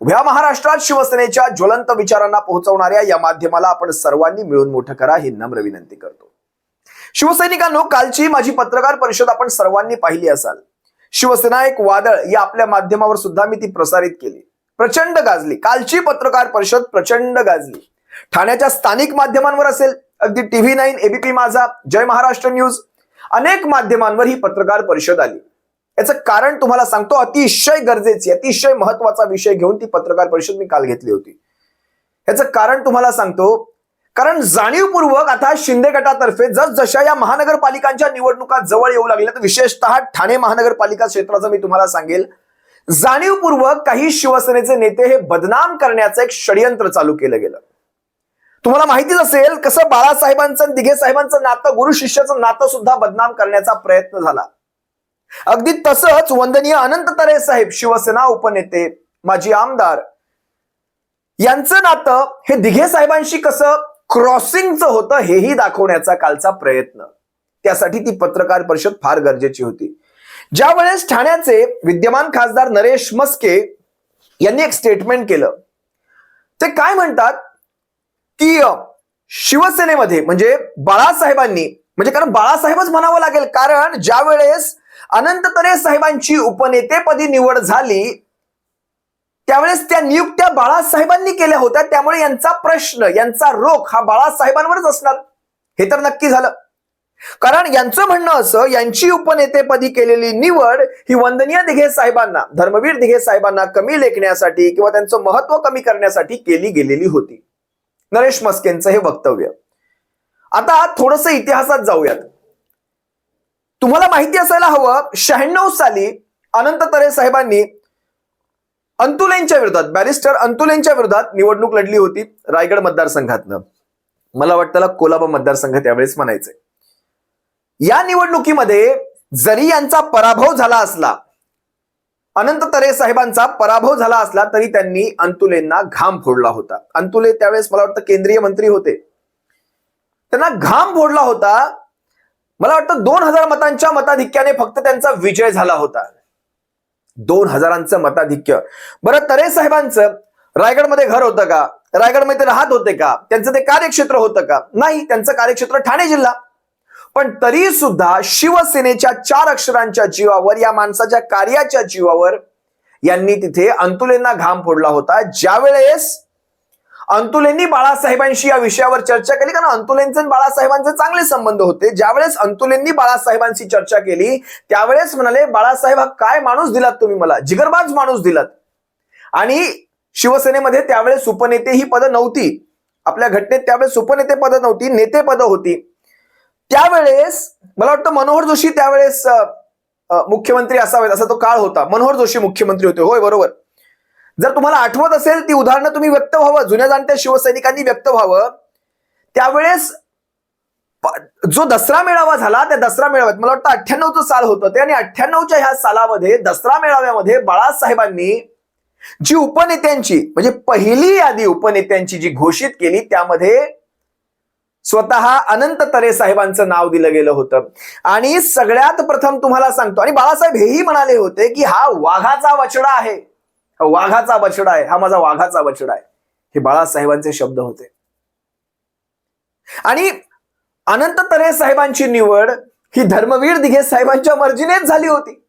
उभ्या महाराष्ट्रात शिवसेनेच्या ज्वलंत विचारांना पोहोचवणाऱ्या या माध्यमाला आपण सर्वांनी मिळून मोठं करा ही नम्र विनंती करतो. शिवसैनिकांनो कालची माझी पत्रकार परिषद आपण सर्वांनी पाहिली असाल. शिवसेना एक वादळ या आपल्या माध्यमावर सुद्धा मी ती प्रसारित केली. प्रचंड गाजली. कालची पत्रकार परिषद प्रचंड गाजली. ठाण्याच्या स्थानिक माध्यमांवर असेल अगदी टीव्ही नाईन एबीपी माझा जय महाराष्ट्र न्यूज अनेक माध्यमांवर ही पत्रकार परिषद आली. याचं कारण तुम्हाला सांगतो अतिशय गरजेची अतिशय महत्त्वाचा विषय घेऊन ती पत्रकार परिषद मी काल घेतली होती. याचं कारण तुम्हाला सांगतो कारण जाणीवपूर्वक आता शिंदे गटातर्फे जसजशा या महानगरपालिकांच्या निवडणुका जवळ येऊ लागल्या तर विशेषतः ठाणे महानगरपालिका क्षेत्राचं मी तुम्हाला सांगेल जाणीवपूर्वक काही शिवसेनेचे नेते हे बदनाम करण्याचं एक षडयंत्र चालू केलं गेलं. तुम्हाला माहितीच असेल कसं बाळासाहेबांचं दिघे साहेबांचं नातं गुरु शिष्याचं नातं सुद्धा बदनाम करण्याचा प्रयत्न झाला. अगदी तसंच वंदनीय अनंत तरे साहेब शिवसेना उपनेते माजी आमदार. यांचं नातं हे दिघे साहेबांशी कसं क्रॉसिंगचं होतं हेही दाखवण्याचा कालचा प्रयत्न. त्यासाठी ती पत्रकार परिषद फार गरजेची होती. ज्या वेळेस ठाण्याचे विद्यमान खासदार नरेश मस्के यांनी एक स्टेटमेंट केलं. ते काय म्हणतात? की शिवसेनेमध्ये म्हणजे बाळासाहेबांनी म्हणजे कारण बाळासाहेबच म्हणावं लागेल. कारण ज्या वेळेस अनंत तरे साहेबांची उपनेतेपदी निवड झाली. त्यावेळेस त्या नियुक्त्या बाळासाहेबांनी केल्या होत्या. त्यामुळे यांचा प्रश्न यांचा रोख हा बाळासाहेबांवरच असणार. हे तर नक्की झालं. कारण यांचं म्हणणं असं यांची उपनेतेपदी केलेली निवड ही वंदनीय दिघे साहेबांना धर्मवीर दिघे साहेबांना कमी लेखण्यासाठी किंवा त्यांचं महत्त्व कमी करण्यासाठी केली गेलेली होती. नरेश मस्केंचं हे वक्तव्य. आता थोडस इतिहासात जाऊयात. तुम्हाला माहिती असायला हवं शहाण्णव साली अनंत तरे साहेबांनी अंतुलेंच्या विरोधात बॅरिस्टर अंतुलेंच्या विरोधात निवडणूक लढली होती रायगड मतदारसंघातनं. मला वाटतं कोलाबा मतदारसंघ त्यावेळेस म्हणायचंय. या निवडणुकीमध्ये जरी यांचा पराभव झाला असला अनंत तरे साहेबांचा पराभव झाला असला तरी त्यांनी अंतुलेंना घाम फोडला होता. अंतुले त्यावेळेस मला वाटतं केंद्रीय मंत्री होते. त्यांना घाम फोडला होता मला वाटतं दोन हजार मतांच्या मताधिक्याने फक्त त्यांचा विजय झाला होता. दोन हजारांचं मताधिक्य. बरं तरे साहेबांचं रायगडमध्ये घर होतं का? रायगडमध्ये ते राहत होते का? त्यांचं ते कार्यक्षेत्र होतं का? नाही त्यांचं कार्यक्षेत्र ठाणे जिल्हा. पण तरी सुद्धा शिवसेनेच्या चार अक्षरांच्या जीवावर या माणसाच्या कार्याच्या जीवावर यांनी तिथे अंतुलेंना घाम फोडला होता. ज्या वेळेस अंतुलेंनी बाळासाहेबांशी या विषयावर चर्चा केली. कारण अंतुलेंचे आणि बाळासाहेबांचे चांगले संबंध होते. ज्यावेळेस अंतुलेंनी बाळासाहेबांशी चर्चा केली त्यावेळेस म्हणाले बाळासाहेब हा काय माणूस दिलात तुम्ही मला? जिगरबाज माणूस दिलात. आणि शिवसेनेमध्ये त्यावेळेस उपनेते ही पदं नव्हती. आपल्या घटनेत त्यावेळेस उपनेते पदं नव्हती नेते पदं होती. त्यावेळेस मला वाटतं मनोहर जोशी त्यावेळेस मुख्यमंत्री असावेत असा तो काळ होता. मनोहर जोशी मुख्यमंत्री होते. होय बरोबर. जर तुम्हाला आठवत असेल ती उदाहरणं तुम्ही व्यक्त व्हावं. जुन्या जाणत्या शिवसैनिकांनी व्यक्त व्हावं. त्यावेळेस जो दसरा मेळावा झाला त्या दसरा मेळाव्यात मला वाटतं अठ्ठ्याण्णवचं साल होतं ते. आणि अठ्ठ्याण्णवच्या ह्या सालामध्ये दसरा मेळाव्यामध्ये बाळासाहेबांनी जी उपनेत्यांची म्हणजे पहिली यादी उपनेत्यांची जी घोषित केली त्यामध्ये स्वतः अनंत तरे साहेबांचं नाव दिलं गेलं होतं. आणि सगळ्यात प्रथम तुम्हाला सांगतो आणि बाळासाहेब हेही म्हणाले होते की हा वाघाचा वचडा आहे. वाघाचा बछडा आहे. हा माझा वाघाचा बछडा आहे. हे बाळासाहेबांचे शब्द होते. आणि अनंत तरे साहेबांची निवड ही धर्मवीर दिघे साहेबांच्या मर्जीनेच झाली होती.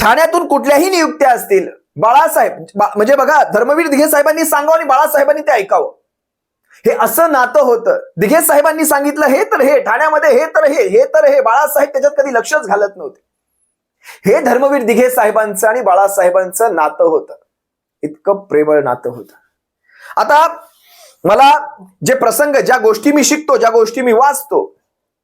ठाण्यातून कुठल्याही नियुक्त्या असतील बाळासाहेब बा- म्हणजे बघा धर्मवीर दिघे साहेबांनी सांगावं आणि बाळासाहेबांनी ते ऐकावं. हे असं नातं होतं. दिघे साहेबांनी सांगितलं हे तर हे ठाण्यामध्ये हे तर हे हे तर हे. बाळासाहेब त्याच्यात कधी लक्षच घालत नव्हते. हे धर्मवीर दिघे साहेबांचं आणि बाळासाहेबांचं नातं होतं. इतकं प्रेमळ नातं होतं. आता मला जे प्रसंग ज्या गोष्टी मी शिकतो ज्या गोष्टी मी वाचतो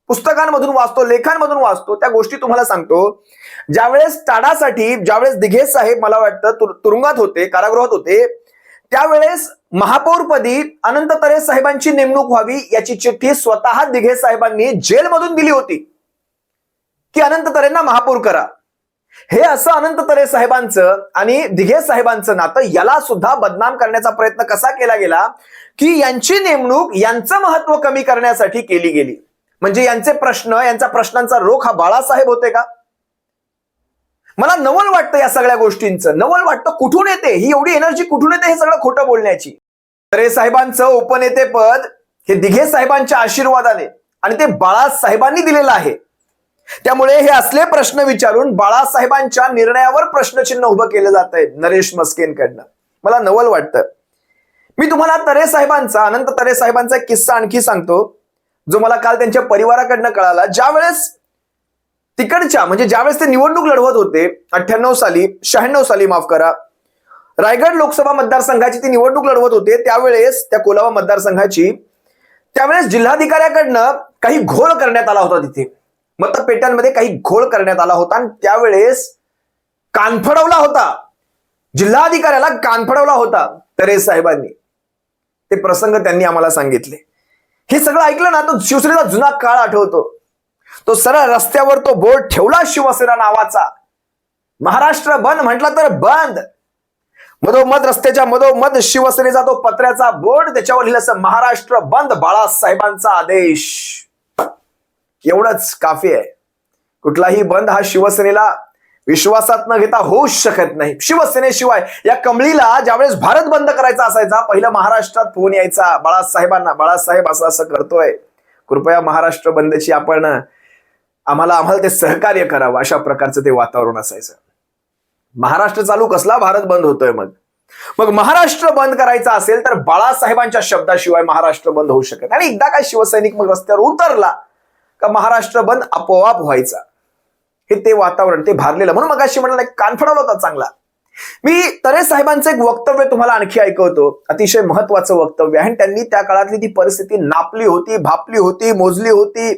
पुस्तकांमधून वाचतो लेखांमधून वाचतो त्या गोष्टी तुम्हाला सांगतो. ज्यावेळेस टाडासाठी ज्यावेळेस दिघे साहेब मला वाटतं तुर- तुरुंगात होते कारागृहात होते त्यावेळेस महापौरपदी अनंत तरे साहेबांची नेमणूक व्हावी याची चिठ्ठी स्वतः दिघे साहेबांनी जेलमधून दिली होती. की अनंत तरेंना महापौर करा. हे असं अनंत तरे साहेबांचं आणि दिघे साहेबांचं नातं याला सुद्धा बदनाम करण्याचा प्रयत्न कसा केला गेला? की यांची नेमणूक यांचं महत्त्व कमी करण्यासाठी केली गेली. म्हणजे यांचे प्रश्न यांचा प्रश्नांचा रोख हा बाळासाहेब होते का? मला नवल वाटतं या सगळ्या गोष्टींचं. नवल वाटतं कुठून येते? ही एवढी एनर्जी कुठून येते हे सगळं खोटं बोलण्याची? तरे साहेबांचं उपनेतेपद हे दिघे साहेबांच्या आशीर्वादाने आणि ते बाळासाहेबांनी दिलेलं आहे. त्यामुळे हे असले प्रश्न विचारून बाळासाहेबांच्या निर्णयावर प्रश्नचिन्ह उभं केलं जात आहे नरेश मस्केनकडनं मला नवल वाटतं. मी तुम्हाला तरे साहेबांचा अनंत तरे साहेबांचा एक किस्सा आणखी सांगतो जो मला काल त्यांच्या परिवाराकडनं कळाला. ज्या वेळेस तिकडच्या म्हणजे ज्यावेळेस ते निवडणूक लढवत होते अठ्ठ्याण्णव साली शहाण्णव साली माफ करा रायगड लोकसभा मतदारसंघाची ती निवडणूक लढवत होते त्यावेळेस त्या कोलावा मतदारसंघाची त्यावेळेस जिल्हाधिकाऱ्याकडनं काही घोळ करण्यात आला होता तिथे. मतपेट्यांमध्ये काही घोळ करण्यात आला होता. आणि त्यावेळेस कानफडवला होता. जिल्हाधिकाऱ्याला कानफडवला होता तरे साहेबांनी. ते प्रसंग त्यांनी आम्हाला सांगितले. हे सगळं ऐकलं ना तो शिवसेनेचा जुना काळ आठवतो. तो सरळ रस्त्यावर तो बोर्ड ठेवला शिवसेना नावाचा. महाराष्ट्र बंद म्हटला तर बंद. मधोमध रस्त्याच्या मधोमध शिवसेनेचा तो पत्र्याचा बोर्ड त्याच्यावर लिहिलं असं महाराष्ट्र बंद बाळासाहेबांचा आदेश. एवढंच काफी आहे. कुठलाही बंद हा शिवसेनेला विश्वासात न घेता होऊच शकत नाही. शिवसेनेशिवाय या कमळीला ज्यावेळेस भारत बंद करायचा असायचा पहिला महाराष्ट्रात फोन यायचा. बाळासाहेबांना बाळासाहेब असं असं करतोय. कृपया महाराष्ट्र बंदची आपण आम्हाला आम्हाला ते सहकार्य करावं अशा प्रकारचं ते वातावरण असायचं. महाराष्ट्र चालू कसला भारत बंद होतोय मग? मग महाराष्ट्र बंद करायचा असेल तर बाळासाहेबांच्या शब्दाशिवाय महाराष्ट्र बंद होऊ शकत आणि एकदा काय शिवसैनिक मग रस्त्यावर उतरला का महाराष्ट्र बंद आपोआप व्हायचा? हे ते वातावरण ते भारलेलं. म्हणून मग अशी म्हणाला कानफडवला होता चांगला. मी तरे साहेबांचं एक वक्तव्य तुम्हाला आणखी ऐकवतो. अतिशय महत्वाचं वक्तव्य आहे. आणि त्यांनी त्या काळातली ती परिस्थिती नापली होती भापली होती मोजली होती.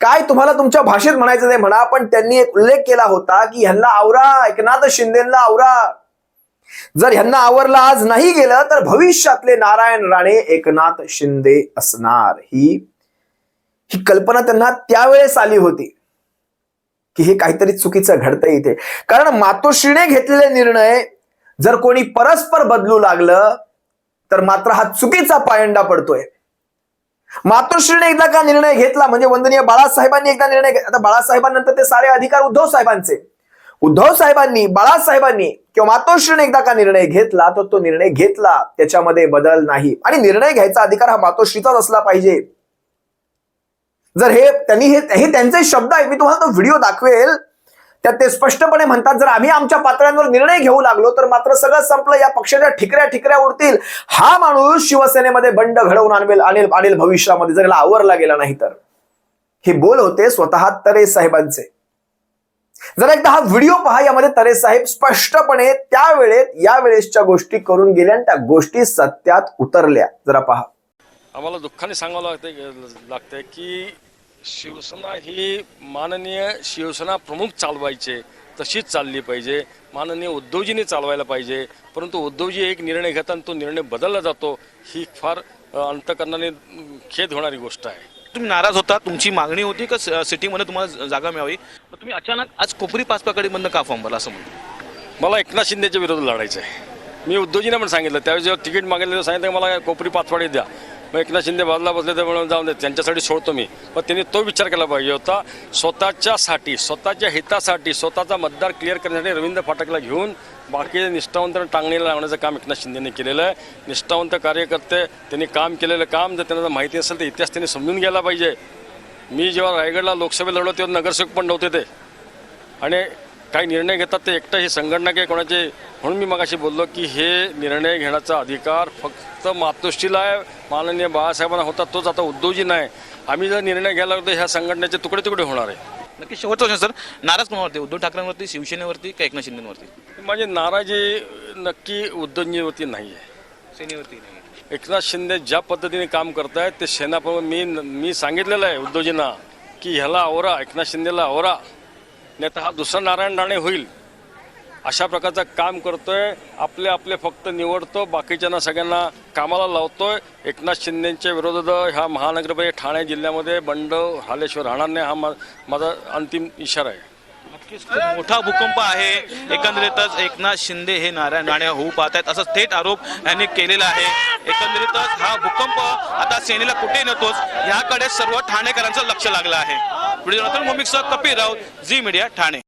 काय तुम्हाला तुमच्या भाषेत म्हणायचं नाही म्हणा पण त्यांनी एक उल्लेख केला होता की ह्यांना आवरा एकनाथ शिंदेला आवरा. जर ह्यांना आवरला आज नाही गेलं तर भविष्यातले नारायण राणे एकनाथ शिंदे असणार. ही ही कल्पना त्यांना त्यावेळेस आली होती की हे काहीतरी चुकीचं घडतंय इथे. कारण मातोश्रीने घेतलेले निर्णय जर कोणी परस्पर बदलू लागलं तर मात्र हा चुकीचा पायंडा पडतोय. मातोश्रीने एकदा का निर्णय घेतला? म्हणजे वंदनीय बाळासाहेबांनी एकदा निर्णय घेतला आता बाळासाहेबांनंतर ते सारे अधिकार उद्धव साहेबांचे. उद्धव साहेबांनी बाळासाहेबांनी किंवा मातोश्रीने एकदा का निर्णय घेतला तर तो निर्णय घेतला. त्याच्यामध्ये बदल नाही. आणि निर्णय घ्यायचा अधिकार हा मातोश्रीचाच असला पाहिजे. जर हे त्यांनी हे त्यांचे शब्द आहे मी तुम्हाला तो व्हिडिओ दाखवेल. त्यात ते स्पष्टपणे म्हणतात जर आम्ही आमच्या पातळ्यांवर निर्णय घेऊ लागलो तर मात्र सगळं संपलं या पक्षाच्या ठिकऱ्या ठिकऱ्या उडतील. हा माणूस शिवसेनेमध्ये बंड घडवून आणवेल आणेल आणेल भविष्यामध्ये जर याला आवरला गेला नाही तर. हे बोल होते स्वतः तरे साहेबांचे. जरा एकदा हा व्हिडिओ पहा यामध्ये तरे साहेब स्पष्टपणे त्यावेळेत या वेळेसच्या गोष्टी करून गेल्या आणि त्या गोष्टी सत्यात उतरल्या. जरा पहा. आम्हाला दुःखाने सांगावं लागते लागतंय की शिवसेना ही माननीय शिवसेना प्रमुख चालवायचे तशीच चालली पाहिजे. माननीय उद्धवजीने चालवायला पाहिजे. परंतु उद्धवजी एक निर्णय घेतात आणि तो निर्णय बदलला जातो. ही फार अंतकरणाने खेद होणारी गोष्ट आहे. तुम्ही नाराज होता तुमची मागणी होती का सिटीमध्ये तुम्हाला जागा मिळावी? पण तुम्ही अचानक आज कोपरी पाचपाकडीमधनं का फॉर्म भरला असं म्हणतो? मला एकनाथ शिंदेच्या विरोधात लढायचं आहे मी उद्धवजीने पण सांगितलं. त्यावेळी जेव्हा तिकीट मागितलं सांगितलं मला कोपरी पाचवाडी द्या. मग एकनाथ शिंदे बाजूला बसले तर म्हणून जाऊन दे त्यांच्यासाठी सोडतो मी. पण त्यांनी तो विचार केला पाहिजे होता स्वतःच्यासाठी स्वतःच्या हितासाठी स्वतःचा मतदार क्लिअर करण्यासाठी रवींद्र फाटकला घेऊन बाकी निष्ठावंत टांगणीला लावण्याचं काम एकनाथ शिंदेने केलेलं आहे. निष्ठावंत कार्यकर्ते त्यांनी काम केलेलं काम जर त्यांना माहिती असेल तर इतिहास त्यांनी समजून घ्यायला पाहिजे. मी जेव्हा रायगडला लोकसभेत लढलो तेव्हा नगरसेवक पण नव्हते ते. आणि काही निर्णय घेतात ते एकटं ही संघटना काही कोणाचे? म्हणून मी मगाशी बोललो की हे निर्णय घेण्याचा अधिकार फक्त मातोश्रीला आहे. माननीय बाळासाहेबांना होता तोच आता उद्धवजी नाही. आम्ही जर निर्णय घ्यायला लागलो तर ह्या संघटनेचे तुकडे तुकडे होणार आहे. नक्की शेवटचा प्रश्न सर नाराज कोणावरती? उद्धव ठाकरेंवरती शिवसेनेवरती का एकनाथ शिंदेवरती? माझी नाराजी नक्की उद्धवजीवरती नाही आहे. सेनेवरती नाही. एकनाथ शिंदे ज्या पद्धतीने काम करतायत ते सेनाप्रमुख मी मी सांगितलेलं आहे उद्धवजींना की ह्याला आवरा एकनाथ शिंदेला आवरा. नाही तर हा दुसरा नारायण राणे होईल. अशा प्रकारचं काम करतोय. आपले आपले फक्त निवडतो. बाकीच्यांना सगळ्यांना कामाला लावतोय. एकनाथ शिंदेच्या विरोधात ह्या महानगरपालिका ठाणे जिल्ह्यामध्ये बंड हालेश्वर राहणार नाही हा मा- माझा अंतिम इशारा आहे. नक्कीच खूप मोठा भूकंप आहे. एकंदरीतच एकनाथ शिंदे हे नारायण राणे होऊ पाहत आहेत असा थेट आरोप यांनी केलेला आहे. एकंदरीतच हा भूकंप आता सेनेला कुठे नेतोच याकडे सर्व ठाणेकरांचं लक्ष लागलं आहे. Video Kapil Raut Zee media Thane.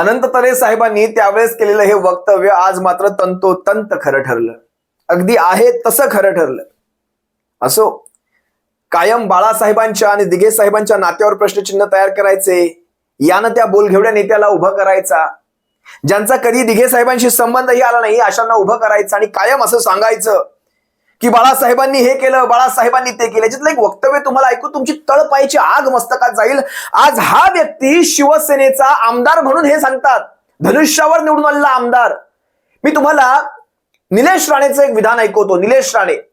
Anant Tare साहेबांनी त्यावेळेस केलेलं हे वक्तव्य आज मात्र तंतोतंत खरं ठरलं. अगदी आहे तसं खरं ठरलं. असो कायम बाळासाहेबांच्या आणि दिघे साहेबांच्या नात्यावर प्रश्नचिन्ह तयार करायचे यानं त्या बोलघेवड्या नेत्याला उभं करायचा. ज्यांचा कधी दिघे साहेबांशी संबंधही आला नाही अशांना उभं करायचं आणि कायम असं सांगायचं की बाळासाहेबांनी हे केलं बाळासाहेबांनी ते केलं. याच्यातलं एक वक्तव्य तुम्हाला ऐकून तुमची तळपायची आग मस्तकात जाईल. आज हा व्यक्ती शिवसेनेचा आमदार म्हणून हे सांगतात. धनुष्यावर निवडून आलेला आमदार. मी तुम्हाला निलेश राणेचं एक विधान ऐकवतो. निलेश राणे.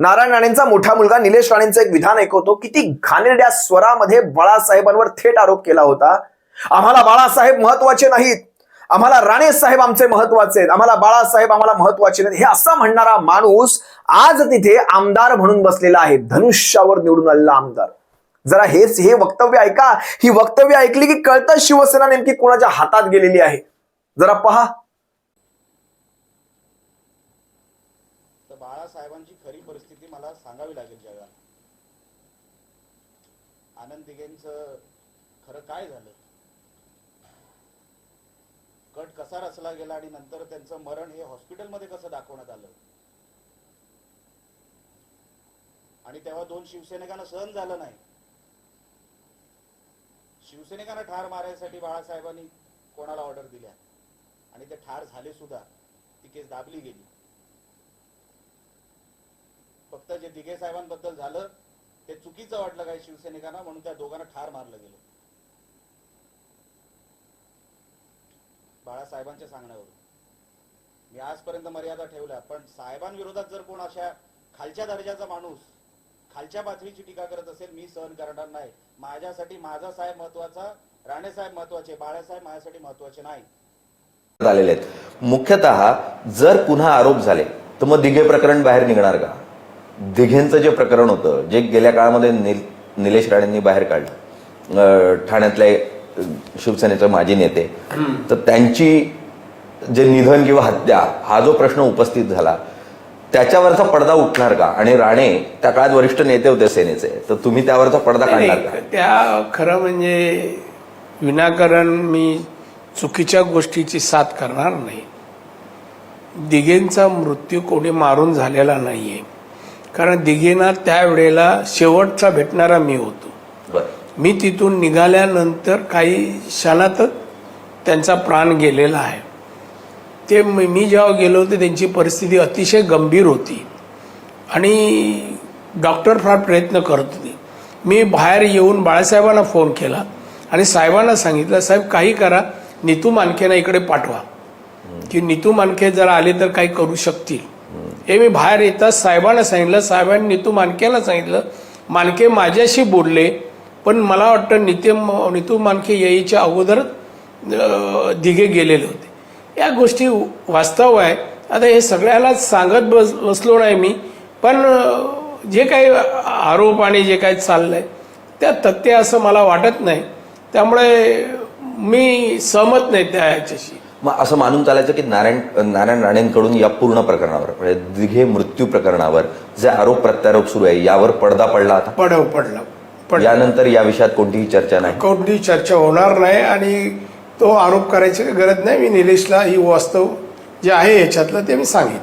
नारायण राणेंचा मोठा मुलगा निलेश राणेंचं एक विधान ऐकवतो. किती घाणेरड्या स्वरामध्ये बाळासाहेबांवर थेट आरोप केला होता. आम्हाला बाळासाहेब महत्त्वाचे नाहीत. आम्हाला राणे साहेब आमचे महत्त्वाचे आहेत. आम्हाला बाळासाहेब आम्हाला महत्त्वाचे नाहीत. हे असा म्हणणारा माणूस आज तिथे आमदार म्हणून बसलेला आहे. धनुष्यावर निवडून आलेला आमदार. जरा हेच हे वक्तव्य ऐका. ही वक्तव्य ऐकली की कळतं शिवसेना नेमकी कोणाच्या हातात गेलेली आहे. जरा पहा. साहेबांची खरी परिस्थिती मला सांगावी लागेल जगाला आनंद दिघेंचं खरं काय झालं? कट कसा रचला गेला आणि नंतर त्यांचं मरण हे हॉस्पिटलमध्ये कसं दाखवण्यात आलं? आणि तेव्हा दोन शिवसैनिकांना सहन झालं नाही. शिवसैनिकांना ठार मारायसाठी बाळासाहेबांनी कोणाला ऑर्डर दिल्या? आणि ते ठार झाले सुद्धा. ती केस दाबली गेली. फक्त जे दिघे साहेबांबद्दल झालं ते चुकीचं वाटलं काही शिवसैनिकांना म्हणून त्या दोघांना ठार मारलं गेलं. बाळासाहेबांच्या सांगण्यावरून. मी आजपर्यंत मर्यादा ठेवल्या पण साहेबांविरोधात जर कोण अशा खालच्या दर्जाचा माणूस खालच्या पातळीची टीका करत असेल मी सहन करणार नाही. माझ्यासाठी माझा साहेब महत्त्वाचा राणे साहेब महत्त्वाचे बाळासाहेब माझ्यासाठी महत्त्वाचे नाही. आलेले आहेत. मुख्यतः जर पुन्हा आरोप झाले तर मग दिघे प्रकरण बाहेर निघणार का? दिघेंचं जे प्रकरण होतं जे गेल्या काळामध्ये निल निलेश राणेंनी बाहेर काढलं. ठाण्यातले शिवसेनेचे माजी नेते. तर त्यांची जे निधन किंवा हत्या हा जो प्रश्न उपस्थित झाला त्याच्यावरचा पडदा उठणार का? आणि राणे त्या काळात वरिष्ठ नेते होते सेनेचे. तर तुम्ही त्यावरचा पडदा काढणार का. त्या खरं म्हणजे विनाकारण मी चुकीच्या गोष्टीची साथ करणार नाही. दिघेंचा मृत्यू कोणी मारून झालेला नाहीये. कारण दिघेंना त्यावेळेला शेवटचा भेटणारा मी होतो. मी तिथून निघाल्यानंतर काही क्षणातच त्यांचा प्राण गेलेला आहे. ते मी मी जेव्हा गेलो होते त्यांची परिस्थिती अतिशय गंभीर होती. आणि डॉक्टर फार प्रयत्न करत होते. मी बाहेर येऊन बाळासाहेबांना फोन केला आणि साहेबांना सांगितलं साहेब काही करा. नितू मानकेना इकडे पाठवा. की नितू मानके जर आले तर काही करू शकतील. हे मी बाहेर येताच साहेबांना सांगितलं साहेबांनी नितू मानकेला सांगितलं मानके माझ्याशी बोलले पण मला वाटतं निते नितू मानके यायच्या अगोदर दिघे गेलेले होते. या गोष्टी वास्तव आहे. आता हे सगळ्यालाच सांगत बस बसलो नाही मी पण जे काही आरोप आणि जे काही चाललं आहे त्या तथ्य असं मला वाटत नाही. त्यामुळे मी सहमत नाही त्या याच्याशी मग असं मानून चालायचं की नारायण नारायण राणेंकडून या पूर्ण प्रकरणावर म्हणजे दिघे मृत्यू प्रकरणावर जे आरोप प्रत्यारोप सुरू आहे यावर पडदा पडला आता? पडव पडला. पण यानंतर या विषयात कोणतीही चर्चा नाही? कोणती चर्चा होणार नाही आणि तो आरोप करायची काही गरज नाही. मी निलेशला ही वास्तव जे आहे याच्यातलं ते मी सांगेन.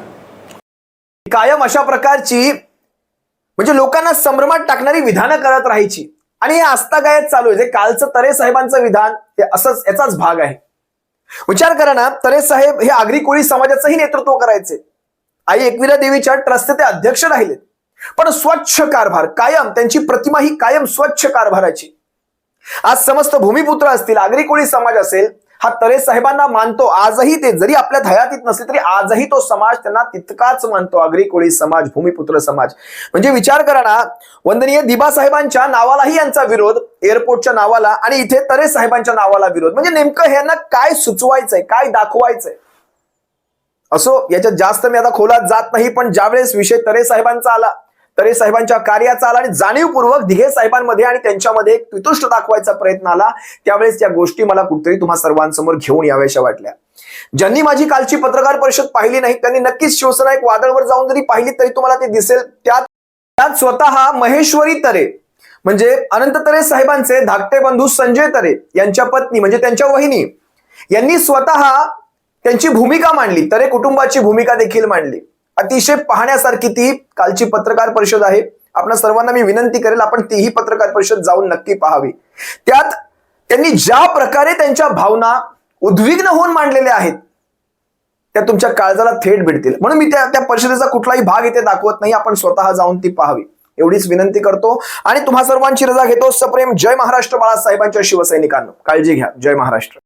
कायम अशा प्रकारची म्हणजे लोकांना संभ्रमात टाकणारी विधानं करत राहायची. आणि हे आस्तागायत चालू आहे. जे कालचं तरे साहेबांचं विधान हे असंच याचाच भाग आहे. विचार करा ना तरे साहेब हे आगरी कोळी समाजाचंही नेतृत्व करायचे. आई एकविरा देवीच्या ट्रस्टचे ते अध्यक्ष राहिले पण स्वच्छ कारभार कायम त्यांची प्रतिमा ही कायम स्वच्छ कारभाराची. आज समस्त भूमिपुत्र असतील आगरी कोळी समाज असेल हा तरे साहेबांना मानतो. आजही ते जरी आपल्या हयातीत नसले तरी आजही तो समाज त्यांना तितकाच मानतो. आगरी कोळी समाज भूमिपुत्र समाज. म्हणजे विचार करा ना वंदनीय दिबा साहेबांच्या नावालाही यांचा विरोध एअरपोर्टच्या नावाला आणि इथे तरे साहेबांच्या नावाला विरोध. म्हणजे नेमकं ह्यांना काय सुचवायचंय काय दाखवायचंय? असो याच्यात जास्त मी आता खोलात जात नाही पण ज्यावेळेस विषय तरे साहेबांचा आला तरे साहेबांच्या कार्याचा आला आणि जाणीवपूर्वक दिघे साहेबांमध्ये आणि त्यांच्यामध्ये एक त्रितुष्ट दाखवायचा प्रयत्न आला त्यावेळेस त्या गोष्टी मला कुठेतरी तुम्हा सर्वांसमोर घेऊन याव्याशा वाटल्या. ज्यांनी माझी कालची पत्रकार परिषद पाहिली नाही त्यांनी नक्कीच शिवसेना एक वादळवर जाऊन जरी पाहिली तरी तुम्हाला ते दिसेल. त्यात त्यात स्वतः महेश्वरी तरे म्हणजे अनंत तरे साहेबांचे धाकटे बंधू संजय तरे यांच्या पत्नी म्हणजे त्यांच्या वहिनी यांनी स्वतः त्यांची भूमिका मांडली तरे कुटुंबाची भूमिका देखील मांडली. अतिशय पाहण्यासारखी ती कालची पत्रकार परिषद आहे. आपण सर्वांना मी विनंती करेल आपण तीही पत्रकार परिषद जाऊन नक्की पाहावी. त्यात त्यांनी ज्या प्रकारे त्यांच्या भावना उद्विग्न होऊन मांडलेल्या आहेत त्या तुमच्या काळजाला थेट भेटतील म्हणून मी त्या त्या परिषदेचा कुठलाही भाग इथे दाखवत नाही आपण स्वतः जाऊन ती पाहावी. एवढीच विनंती करतो. आणि तुम्हा सर्वांची रजा घेतो. सप्रेम जय महाराष्ट्र बाळासाहेबांच्या शिवसैनिकांना. काळजी घ्या. जय महाराष्ट्र.